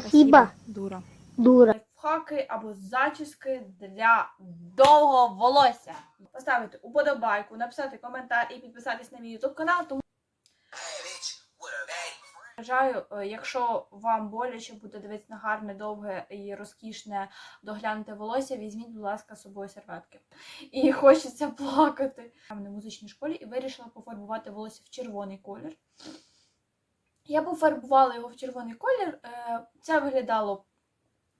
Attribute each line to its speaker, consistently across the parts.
Speaker 1: Спасибо,
Speaker 2: дура.
Speaker 1: дура.
Speaker 3: лайфхаки або зачіски для довгого волосся. Поставити уподобайку, написати коментар і підписатись на мій YouTube канал. Тому Вважаю, е, якщо вам боляче буде дивитися на гарне, довге і розкішне доглянуте волосся, візьміть, будь ласка, з собою серветки. І хочеться плакати. Я в музичній школі і вирішила пофарбувати волосся в червоний колір. Я пофарбувала його в червоний колір. е, Це виглядало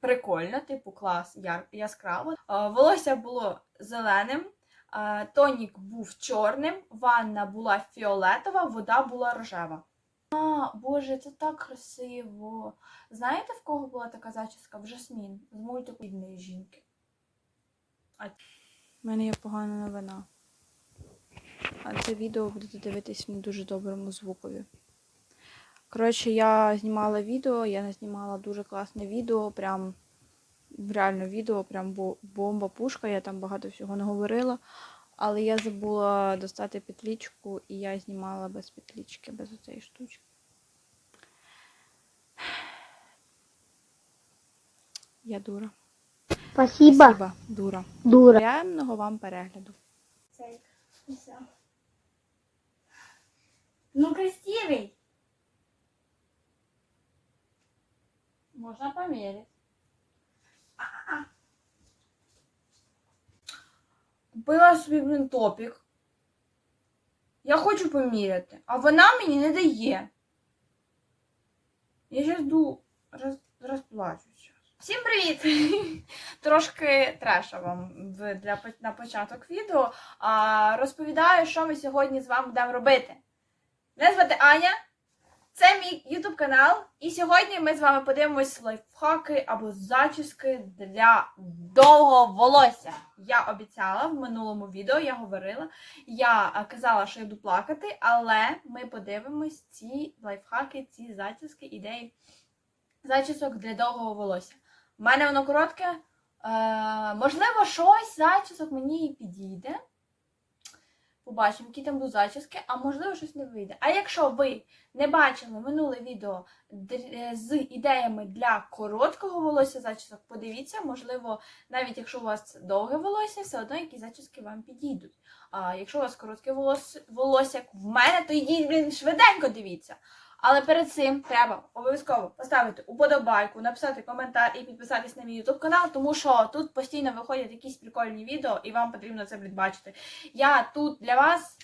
Speaker 3: прикольно, типу клас, яскраво. Е, Волосся було зеленим, е, тонік був чорним, ванна була фіолетова, вода була рожева. А, Боже, це так красиво. Знаєте, в кого була така зачіска? В Жасмін з мультику «Бідної жінки.
Speaker 2: У мене є погана новина. А це відео будете дивитись в не дуже доброму звукові. Коротше, я знімала відео, я не знімала дуже класне відео, прям реально відео, прям бомба-пушка, я там багато всього не говорила. Але я забула достати петлічку, і я знімала без петлічки, без оцеї штучки. Я дура.
Speaker 1: Спасибо,
Speaker 2: Спасибо, дура.
Speaker 1: дура.
Speaker 2: Приємного вам перегляду.
Speaker 3: Ну, красивий. Можна поміряти. Купила собі, блін, топік. Я хочу поміряти, а вона мені не дає. Я зараз йду роз, розплачусь. Всім привіт! Трошки треша вам для, на початок відео. А, розповідаю, що ми сьогодні з вами будемо робити. Мене звати Аня, це мій YouTube канал, і сьогодні ми з вами подивимось лайфхаки або зачіски для довгого волосся. Я обіцяла в минулому відео, я говорила, я казала, що я буду плакати, але ми подивимось ці лайфхаки, ці зачіски, ідеї зачісок для довгого волосся. У мене воно коротке. Е, можливо, щось зачісок мені і підійде. Побачимо, які там будуть зачіски, а можливо, щось не вийде. А якщо ви не бачили минуле відео е, з ідеями для короткого волосся зачісок, подивіться, можливо, навіть якщо у вас довге волосся, все одно якісь зачіски вам підійдуть. А якщо у вас коротке волосся як в мене, то йдіть, блін, швиденько дивіться. Але перед цим треба обов'язково поставити уподобайку, написати коментар і підписатись на мій ютуб канал, тому що тут постійно виходять якісь прикольні відео, і вам потрібно це передбачити. Я тут для вас.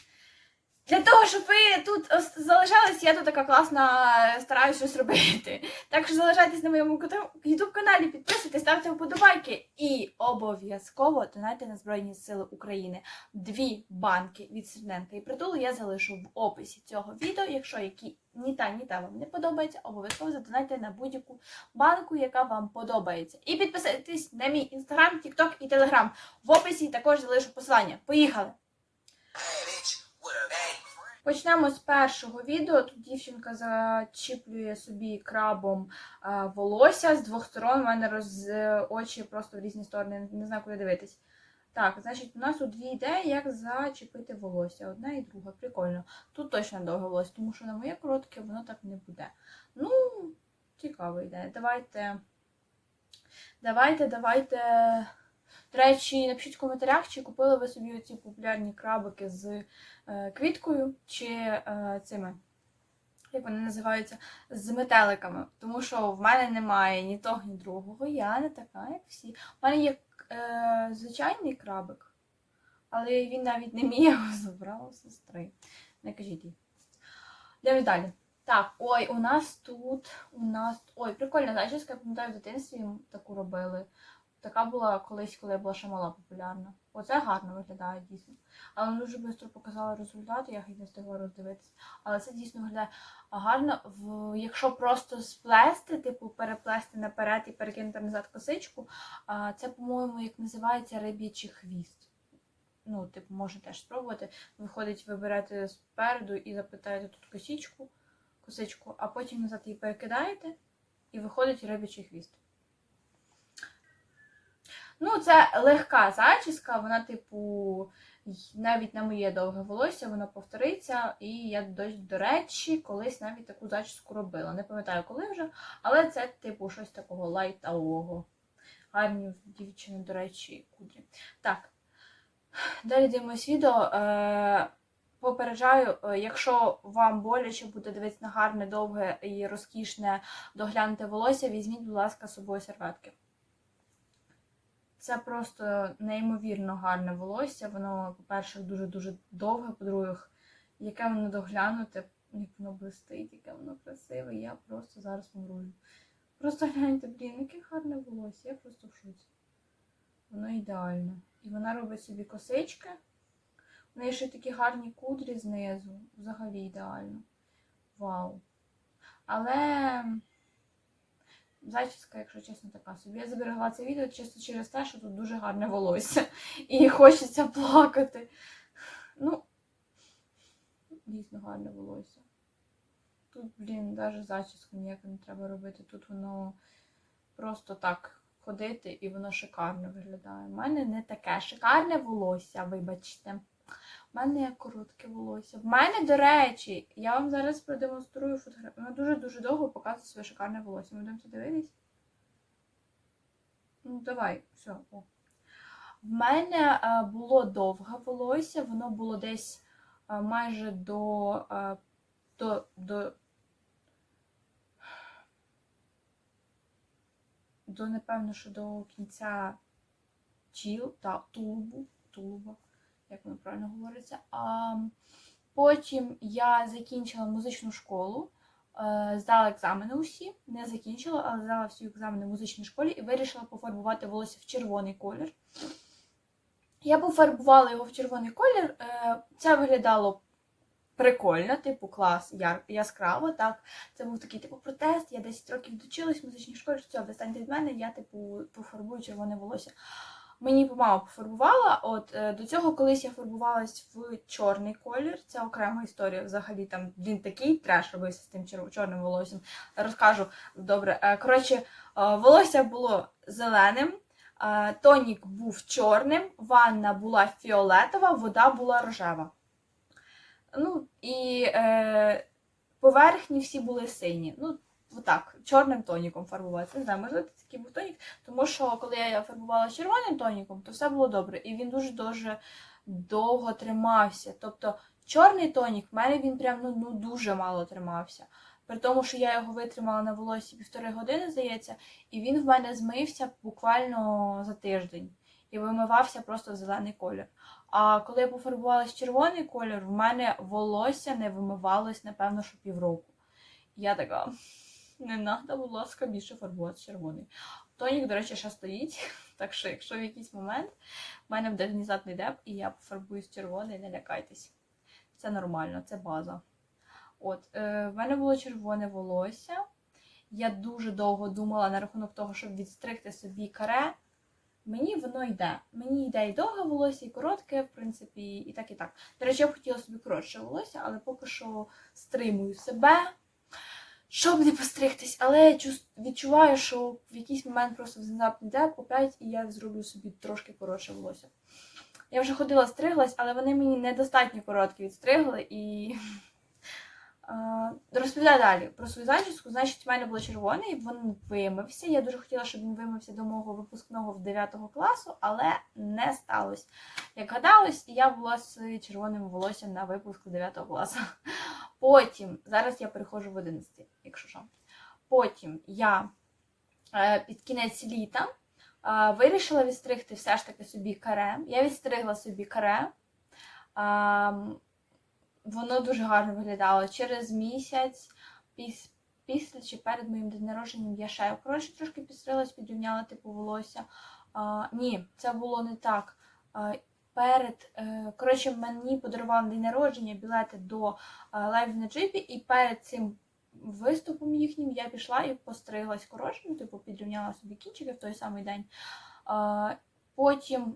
Speaker 3: Для того, щоб ви тут залишались, я тут така класна е, стараюсь щось робити. Так що залишайтесь на моєму YouTube каналі, підписуйтесь, ставте вподобайки і обов'язково донайте на Збройні Сили України. Дві банки від Стерненка і притулу я залишу в описі цього відео. Якщо які ні та, ні та вам не подобається, обов'язково задонайте на будь-яку банку, яка вам подобається. І підписуйтесь на мій інстаграм, тікток і телеграм. В описі також залишу посилання. Поїхали! Почнемо з першого відео. Тут дівчинка зачіплює собі крабом е, волосся з двох сторон. У мене роз очі просто в різні сторони, не знаю, куди дивитись. Так, значить, у нас тут дві ідеї, як зачепити волосся. Одна і друга. Прикольно. Тут точно довге волосся, тому що на моє коротке воно так не буде. Ну, цікава ідея. Давайте. Давайте, давайте. До речі, напишіть в коментарях, чи купили ви собі оці популярні крабики з е, квіткою, чи е, цими, як вони називаються, з метеликами. Тому що в мене немає ні того, ні другого. Я не така, як всі. У мене є е, звичайний крабик, але він навіть не мій, його забрала сестри. Не кажіть їй. Йдемо далі. Так, ой, у нас тут, у нас. Ой, прикольна зачіска, я пам'ятаю, в дитинстві таку робили. Така була колись, коли я була ще мала популярна. Оце гарно виглядає дійсно. Але дуже швидко показали результати, я їх не встигла роздивитися. Але це дійсно виглядає гарно. В... Якщо просто сплести, типу переплести наперед і перекинути назад косичку, це, по-моєму, як називається риб'ячий хвіст. Ну, типу, можна теж спробувати. Виходить, ви берете спереду і заплетаєте тут косичку, косичку, а потім назад її перекидаєте, і виходить риб'ячий хвіст. Ну, це легка зачіска, вона, типу, навіть на моє довге волосся, воно повториться. І я, до, речі, колись навіть таку зачіску робила. Не пам'ятаю, коли вже, але це, типу, щось такого лайтового. Гарні дівчини, до речі, кудрі. Так. Далі дивимось відео. Е, попереджаю, е, якщо вам боляче буде дивитися на гарне, довге і розкішне доглянуте волосся, візьміть, будь ласка, з собою серветки. Це просто неймовірно гарне волосся. Воно, по-перше, дуже-дуже довге, по-друге, яке воно доглянуте, як воно блистить, яке воно красиве. Я просто зараз помрую. Просто гляньте, блін, яке гарне волосся, я просто в шоці. Воно ідеальне. І вона робить собі косички. У неї ще такі гарні кудрі знизу. Взагалі ідеально. Вау. Але зачіска, якщо чесно, така собі. Я зберегла це відео чисто через те, що тут дуже гарне волосся. І хочеться плакати. Ну, дійсно гарне волосся. Тут, блін, навіть зачіску ніяку не треба робити. Тут воно просто так ходити і воно шикарно виглядає. У мене не таке шикарне волосся, вибачте. У мене є коротке волосся. В мене, до речі, я вам зараз продемонструю фотографію. Вона дуже-дуже довго показує своє шикарне волосся. Ми будемо це дивитись? Ну, давай, все. О. В мене е, було довге волосся, воно було десь е, майже до, е, до, до, до, напевно, що до кінця тіл та тулубу, тулуба, як воно правильно говориться. А потім я закінчила музичну школу, е, здала екзамени усі, не закінчила, але здала всі екзамени в музичній школі і вирішила пофарбувати волосся в червоний колір. Я пофарбувала його в червоний колір. е, Це виглядало прикольно, типу клас, яскраво. Так, це був такий типу протест. Я 10 років дочилась в музичній школі. Все, відстаньте від мене, я типу пофарбую червоне волосся. Мені мама пофарбувала. От е, до цього колись я фарбувалась в чорний колір. Це окрема історія. Взагалі там він такий треш робився з тим чорним волоссям. Розкажу добре. Е, Коротше, е, волосся було зеленим. Тонік був чорним, ванна була фіолетова, вода була рожева. Ну, і е, поверхні всі були сині. Ну, отак, чорним тоніком фарбуватися. Не знаю, можливо, це такий був тонік, тому що коли я фарбувала червоним тоніком, то все було добре. І він дуже-дуже довго тримався. Тобто чорний тонік, в мене він прям ну, ну, дуже мало тримався. При тому, що я його витримала на волосі півтори години, здається, і він в мене змився буквально за тиждень і вимивався просто в зелений колір. А коли я пофарбувалась в червоний колір, в мене волосся не вимивалось, напевно, що півроку. Я така, не треба, будь ласка, більше фарбувати червоний. Тонік, до речі, ще стоїть. Так що, якщо в якийсь момент в мене буде внезапний деп, і я пофарбуюсь в червоний, не лякайтесь. Це нормально, це база. От, е, в мене було червоне волосся. Я дуже довго думала на рахунок того, щоб відстригти собі каре. Мені воно йде. Мені йде і довге волосся, і коротке, в принципі, і так, і так. До речі, я б хотіла собі коротше волосся, але поки що стримую себе, щоб не постригтись. Але я відчуваю, що в якийсь момент просто внезапний деп опять, і я зроблю собі трошки коротше волосся. Я вже ходила стриглась, але вони мені недостатньо короткі відстригли і. Розповідаю далі про свою зачіску. Значить, в мене було червоний, він вимився. Я дуже хотіла, щоб він вимився до мого випускного в 9 класу, але не сталося. Як гадалось, я була з червоним волоссям на випуску 9 класу. Потім, зараз я переходжу в 11, якщо що. Потім я е, під кінець літа вирішила відстригти все ж таки собі каре. Я відстригла собі каре. Воно дуже гарно виглядало. Через місяць, піс, після чи перед моїм день народженням я ще коротше трошки підстрилась, підрівняла типу волосся. А, ні, це було не так. А, перед, е, коротше, мені подарували день народження білети до лайв на джипі, і перед цим виступом їхнім я пішла і постриглась коротше, типу, підрівняла собі кінчики в той самий день. Потім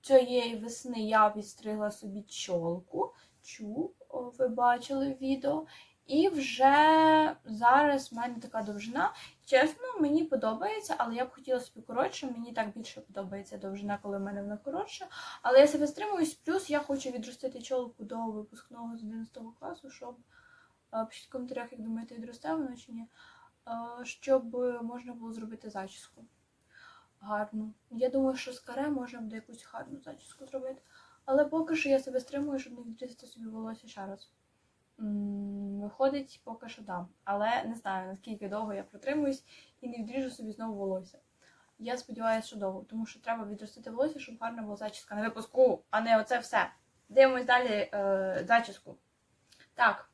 Speaker 3: цієї весни я відстригла собі чолку чуб, ви бачили відео. І вже зараз в мене така довжина. Чесно, мені подобається, але я б хотіла собі коротше. Мені так більше подобається довжина, коли в мене вона коротша. Але я себе стримуюсь, плюс я хочу відростити чолку до випускного з 11 класу, щоб пишіть в коментарях, як думаєте, відросте воно чи ні. Щоб можна було зробити зачіску. Гарну. Я думаю, що з каре можна буде якусь гарну зачіску зробити. Але поки що я себе стримую, щоб не відрізати собі волосся ще раз. Виходить, поки що да. Але не знаю, наскільки довго я протримуюсь і не відріжу собі знову волосся. Я сподіваюся, що довго, тому що треба відростити волосся, щоб гарна була зачіска на випуску, а не оце все. Дивимось далі е, зачіску. Так.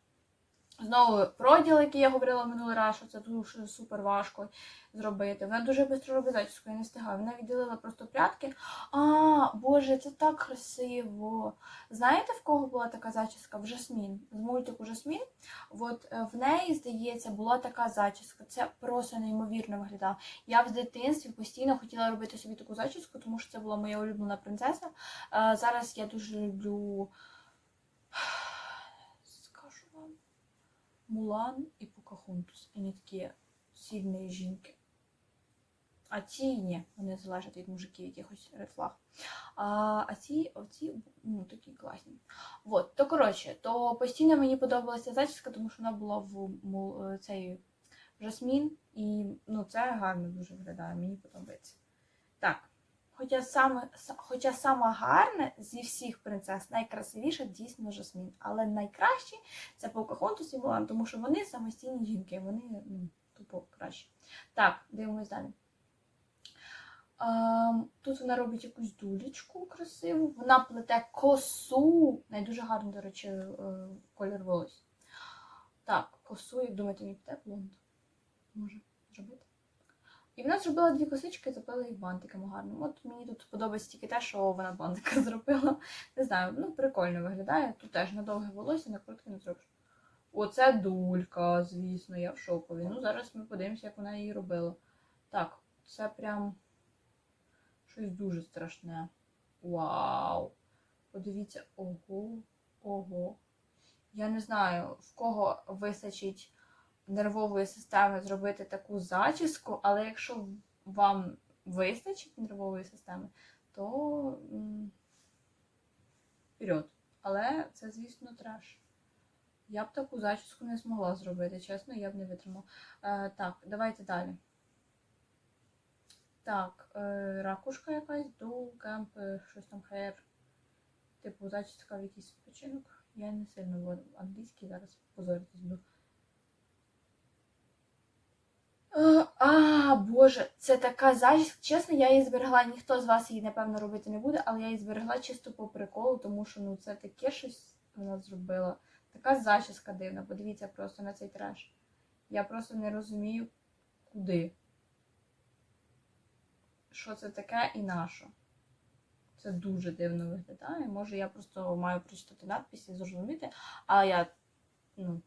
Speaker 3: Знову проділ, який я говорила минулий раз, що це дуже супер важко зробити. Вона дуже швидко робить зачіску, я не встигаю. Вона відділила просто прядки. А, боже, це так красиво. Знаєте, в кого була така зачіска? В Жасмін. З мультику Жасмін. От е, в неї, здається, була така зачіска. Це просто неймовірно виглядало. Я в дитинстві постійно хотіла робити собі таку зачіску, тому що це була моя улюблена принцеса. Е, Зараз я дуже люблю. Мулан і Покахонтус. Вони такі сильні жінки. А ці ні, вони залежать від мужиків якихось рефлаг. А, а ці, оці, ну, такі класні. От, то коротше, то постійно мені подобалася зачіска, тому що вона була в му- е, цей жасмін, і ну, це гарно дуже виглядає, мені подобається. Так. Хоча саме, хоча саме гарне зі всіх принцес, найкрасивіша дійсно жасмін. Але найкраще це Покахонтус і Мулан, тому що вони самостійні жінки, вони ну, тупо кращі. Так, дивимось далі. Ем, тут вона робить якусь дулечку красиву. Вона плете косу. Не дуже гарно, до речі, е, колір волосся. Так, косу, як думаєте, мені плете блонд? Може зробити. І вона зробила дві косички запила їх бантиками гарними. От мені тут подобається тільки те, що вона бантика зробила. Не знаю, ну прикольно виглядає. Тут теж на довге волосся, на коротке не зробиш. Оце дулька, звісно, я в шокові. Ну, зараз ми подивимося, як вона її робила. Так, це прям щось дуже страшне. Вау! Подивіться, ого, ого. Я не знаю, в кого вистачить нервової системи зробити таку зачіску, але якщо вам вистачить нервової системи, то вперед. Але це, звісно, треш. Я б таку зачіску не змогла зробити, чесно, я б не витримала. Е, так, давайте далі. Так, е, ракушка якась, дул, кемп, щось там хер. Типу, зачіска в якийсь відпочинок. Я не сильно в англійській зараз позоритись буду. Е, А, боже, це така зачіска. Чесно, я її зберегла. Ніхто з вас її, напевно, робити не буде, але я її зберегла чисто по приколу, тому що ну це таке щось вона зробила. Така зачіска дивна. Подивіться просто на цей треш. Я просто не розумію, куди. Що це таке і на що. Це дуже дивно виглядає. Може, я просто маю прочитати надписи і зрозуміти, а я ну,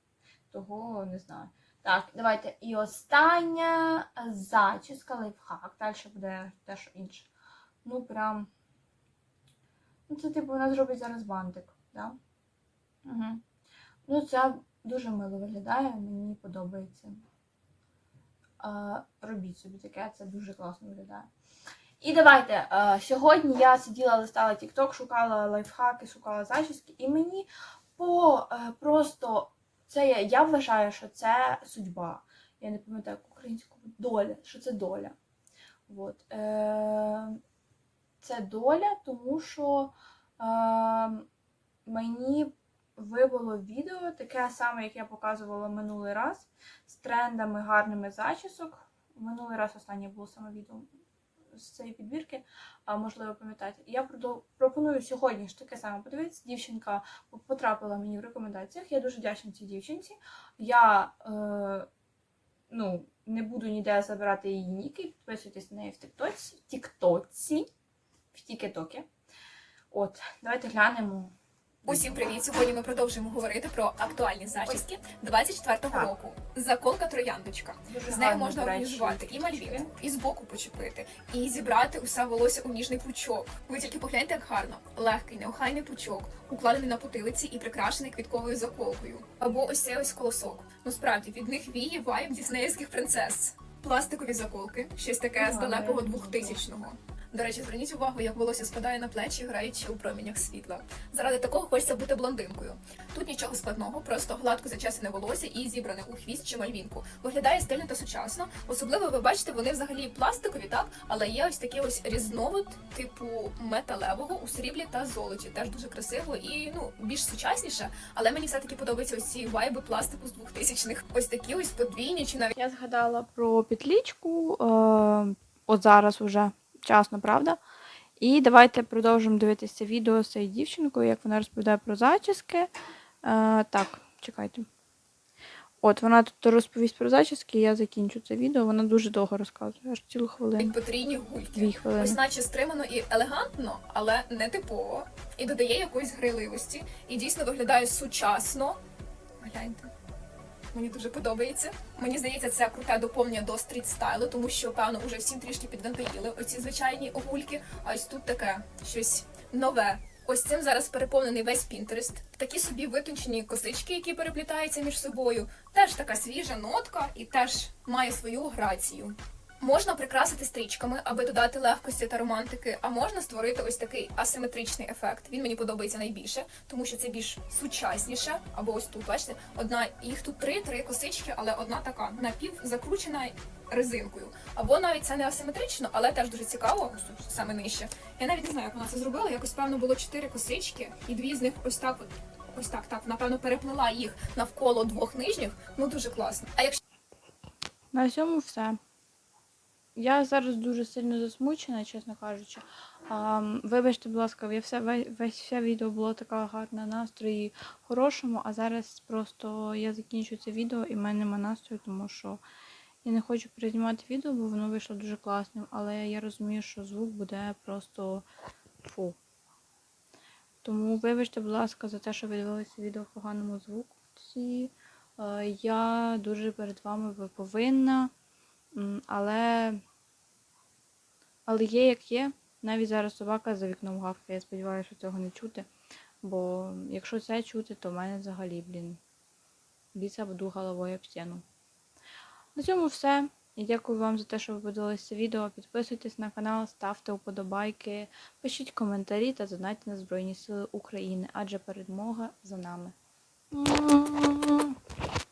Speaker 3: того не знаю. Так, давайте. І остання зачіска, лайфхак. Далі буде те, що інше. Ну, прям. Ну, це, типу, вона зробить зараз бантик, да? Угу. Ну, це дуже мило виглядає, мені подобається. А, робіть собі таке, це дуже класно виглядає. І давайте. е, сьогодні я сиділа, листала TikTok, шукала лайфхаки, шукала зачіски, і мені по е, просто це я, я вважаю, що це судьба. Я не пам'ятаю як українську доля, що це доля. От. Е, це доля, тому що е, мені вибило відео, таке саме, як я показувала минулий раз, з трендами гарними зачісок. Минулий раз останнє було саме відео з цієї підбірки, а можливо пам'ятаєте. Я пропоную сьогодні ж таке саме подивитися. Дівчинка потрапила мені в рекомендаціях. Я дуже вдячна цій дівчинці. Я е, ну, не буду ніде забирати її ніки. Підписуйтесь на неї в Тіктоці, в Тіктоці, Тікетокі. От, давайте глянемо,
Speaker 1: Усім привіт! Сьогодні ми продовжуємо говорити про актуальні зачіски 24-го року. Заколка трояндочка. З нею можна організувати і
Speaker 4: штучки.
Speaker 1: і збоку почепити, і зібрати усе волосся у ніжний пучок. Ви тільки погляньте, як гарно. Легкий, неохайний пучок, укладений на потилиці і прикрашений квітковою заколкою. Або ось цей ось колосок. Ну справді від них віє вайб діснеївських принцес. Пластикові заколки, щось таке з далекого
Speaker 4: я
Speaker 1: 2000-го. До речі, зверніть увагу, як волосся спадає на плечі, граючи у промінях світла. Заради такого хочеться бути блондинкою. Тут нічого складного, просто гладко зачесане волосся і зібране у хвіст чи мальвінку. Виглядає стильно та сучасно. Особливо ви бачите, вони взагалі пластикові, так, але є ось такий ось різновид, типу металевого у сріблі та золоті. Теж дуже красиво і ну більш сучасніше. Але мені все таки подобаються ось ці вайби пластику з 2000-х. Ось такі ось подвійні чи навіть
Speaker 3: Я згадала про петлічку, е, от зараз уже часно, правда? І давайте продовжимо дивитися відео з цією дівчинкою, як вона розповідає про зачіски. Е, так, чекайте. От, вона тут розповість про зачіски, і я закінчу це відео. Вона дуже довго розказує, аж цілу хвилину.
Speaker 1: потрійні гульки.
Speaker 3: Дві
Speaker 1: Ось наче стримано і елегантно, але не типово. І додає якоїсь грайливості. І дійсно виглядає сучасно. Гляньте. Мені дуже подобається. Мені здається, це круте доповнення до стріт стайлу, тому що, певно, уже всім трішки піднадоїли оці звичайні огульки. А ось тут таке щось нове. Ось цим зараз переповнений весь Пінтерест. Такі собі витончені косички, які переплітаються між собою. Теж така свіжа нотка і теж має свою грацію. Можна прикрасити стрічками, аби додати легкості та романтики, а можна створити ось такий асиметричний ефект. Він мені подобається найбільше, тому що це більш сучасніше. Або ось тут, бачите, одна їх тут три, три косички, але одна така напів закручена резинкою. Або навіть це не асиметрично, але теж дуже цікаво, саме нижче. Я навіть не знаю, як вона це зробила. Якось певно було чотири косички, і дві з них ось так. Ось так, так, напевно, переплела їх навколо двох нижніх. Ну дуже класно. А якщо
Speaker 3: На цьому все. Я зараз дуже сильно засмучена, чесно кажучи. А, вибачте, будь ласка, я все, весь, все відео було така гарна настрої хорошому, а зараз просто я закінчу це відео і в мене нема настрою, тому що я не хочу перезнімати відео, бо воно вийшло дуже класним, але я розумію, що звук буде просто фу. Тому вибачте, будь ласка, за те, що ви дивилися відео в поганому звуці. Е, Я дуже перед вами повинна. Але, але є як є. Навіть зараз собака за вікном гавкає. Я сподіваюся, що цього не чути. Бо якщо це чути, то в мене взагалі, блін, біса буду головою об стіну. На цьому все. І дякую вам за те, що ви подивилися це відео. Підписуйтесь на канал, ставте вподобайки, пишіть коментарі та донайте на Збройні Сили України, адже перемога за нами.